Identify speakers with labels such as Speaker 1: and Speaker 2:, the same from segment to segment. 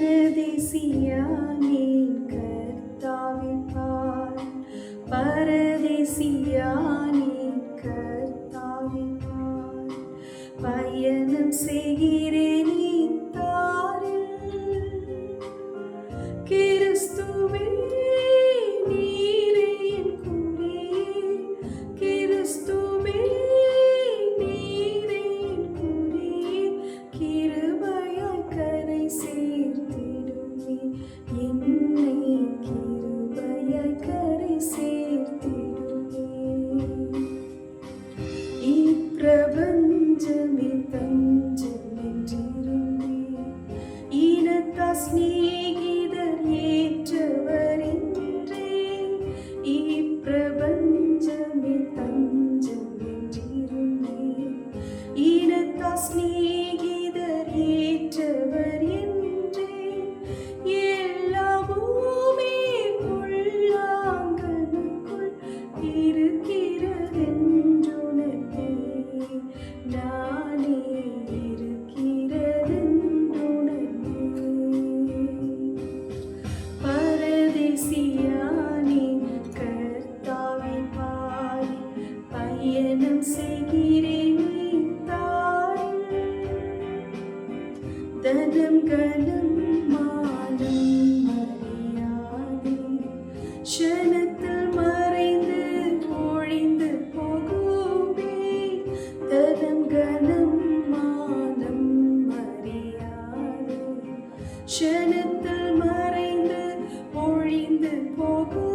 Speaker 1: பரதேசியானே கர்த்தாவிப்பார் பரதேசியா ஸ்நேகிதர் ஏற்றவரின்றே இப்பிரபஞ்சமே தஞ்சம் என்றிருந்தே இனத்தா ஸ்நேகிதர் ஏற்றவர் തരം കലം മാനം മറിയാതെ ക്ഷണത്തിൽ മറിந்து ഒഴിந்து പോകുമേ. തരം കലം മാനം മറിയാതെ ക്ഷണത്തിൽ മറിந்து ഒഴിந்து പോകും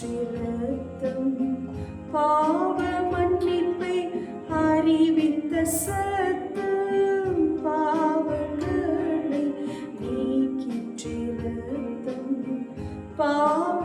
Speaker 1: காற்று ரத்தம் பாவ மன்னிப்பை அறிவித்த சத்து பாவங்களை நீக்கிற்று ரத்தம் பாவ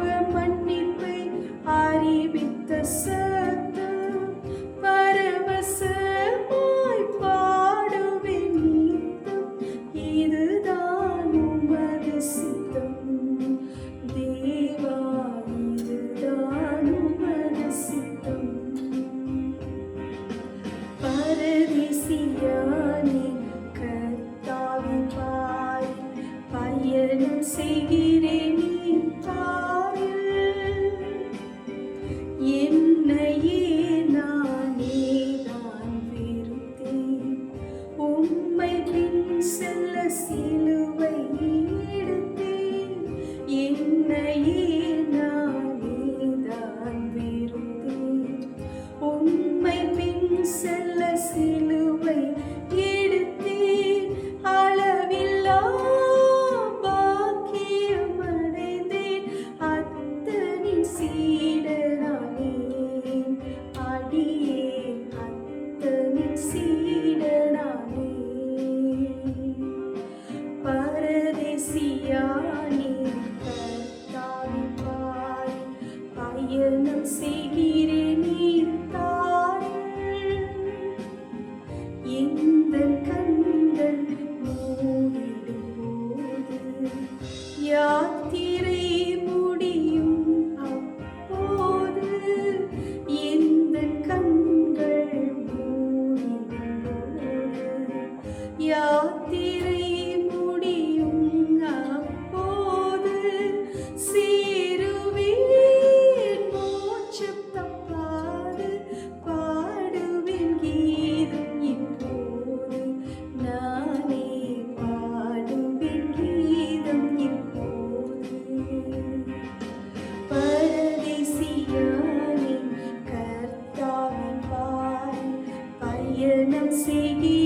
Speaker 1: திருமணம் செய்கிறேன்